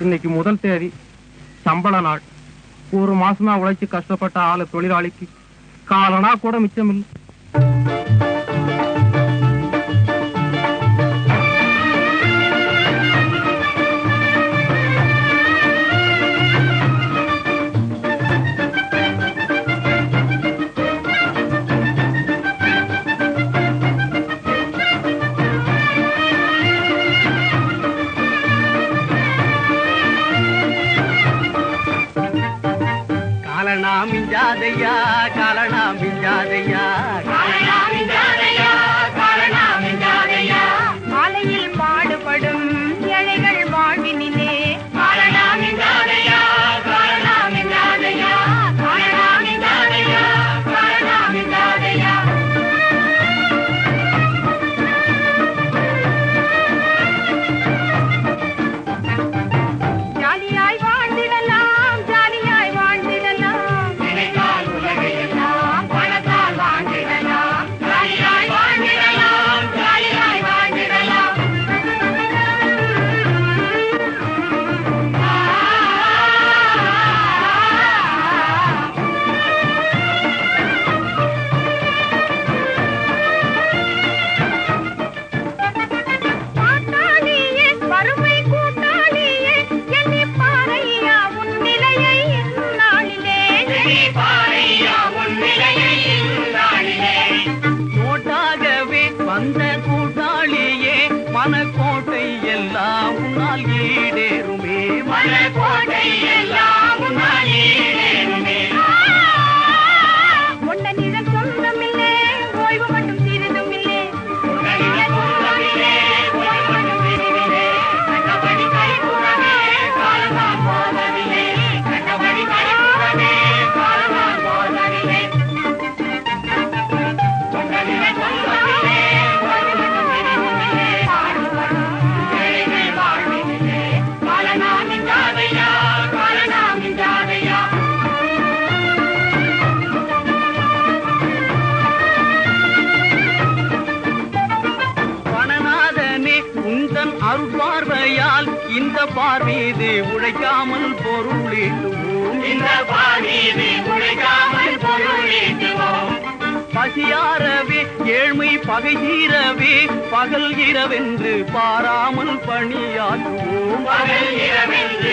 இன்னைக்கு முதல் தேதி. சம்பள நாள். ஒரு மாசமா உழைச்சு கஷ்டப்பட்ட ஆளு தொழிலாளிக்கு. காலனா கூட மிச்சம் இல்லை மிஞ்சாதையா காலனா மிஞ்சாதையா நோட்டாகவே வந்த கூட்டாளியே மனக்கோட்டை எல்லாம் உன்னால் ஈடேறுமே மலைக்கோட்டை எல்லாம் உன்னால் ஈடேறுமே. உந்தன் அருட்பார்வையால் இந்த பார்மீது உழைக்காமல் பொருளீட்டுவோம் இந்த பாணியை உழைக்காமல் பொருளீட்டுவோம். பசியாரவே ஏழ்மை பகை தீரவே பகல் இரவென்று பாராமல் பணியாற்றுவோம் பகல் இரவென்று